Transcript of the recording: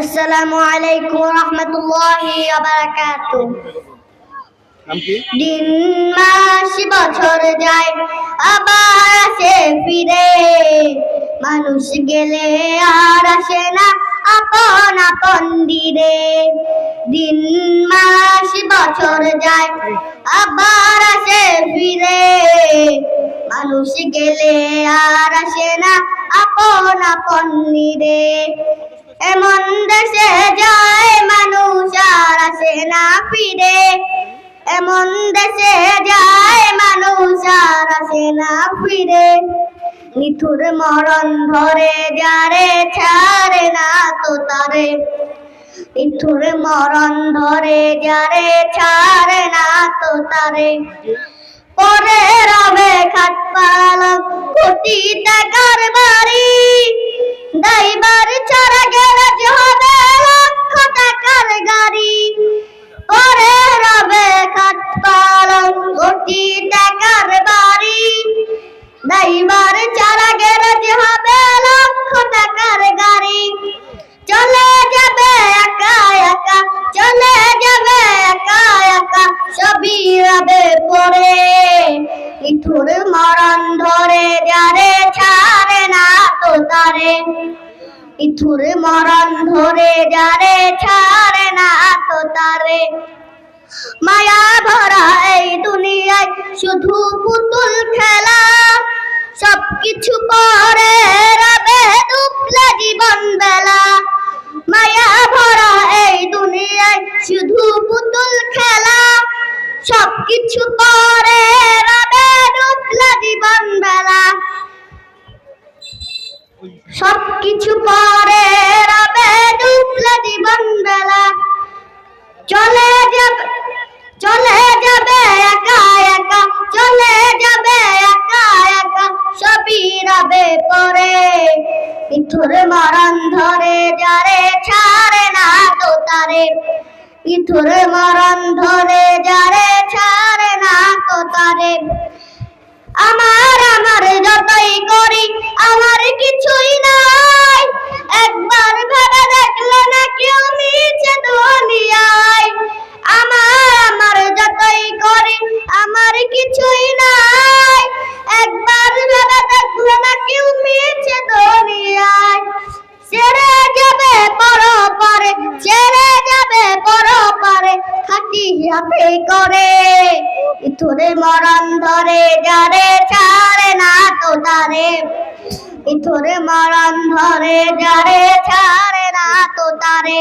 আসসালামু আলাইকুম রহমতুল্লাহি বারাকাতু দিন মাস বছর যায় আবার আসে ফিরে। মানুষ গেলে আর আসে না আপন আপন দিরে দিন মাস বছর যায় আবার আসে ফিরে। মানুষ গেলে আর আসে না আপন আপন নিরে এমন দেশে যায়, মানুষ আর আসে না ফিরে। এমন দেশে যায়, মানুষ আর আসে না ফিরে। নিঠুর মরণ ধরে, যারে ছাড়ে না তো তারে। নিঠুর মরণ ধরে, যারে ছাড়ে না তো তারে। পরে রবে খাট পালক, কোটি টাকার বাড়ি। রবে পরে। ইথুর মরণ ধরে যারে ছাড়ে না তো তারে। ইথুর মরণ ধরে যারে ছাড়ে না তো তারে। মায়া ভরা এই দুনিয়ায় শুধু পুতুল খেলা। সবকিছু পরে রবে দুপলে জীবন বেলা। মায়া ভরা এই দুনিয়ায় শুধু পুতুল খেলা। সবকিছু পরে রবে দুপলে জীবন বেলা সবকিছু পরে রবে দুপলে জীবন বেলা চলে যাবে চলে যাবে একা একা, চলে যাবে একা একা, সবই রবে পরে। ইথুর মরণ ধরে যারে ছাড়ে না তো তারে। ইথুর মরণ ধরে যারে আমার আমার যতই করি আমার কিছুই নাই। ইথুরে মরণ ধরে, যারে ছাড়ে না তো তারে। ইথরে মরণ ধরে, যারে ছাড়ে না তো তারে।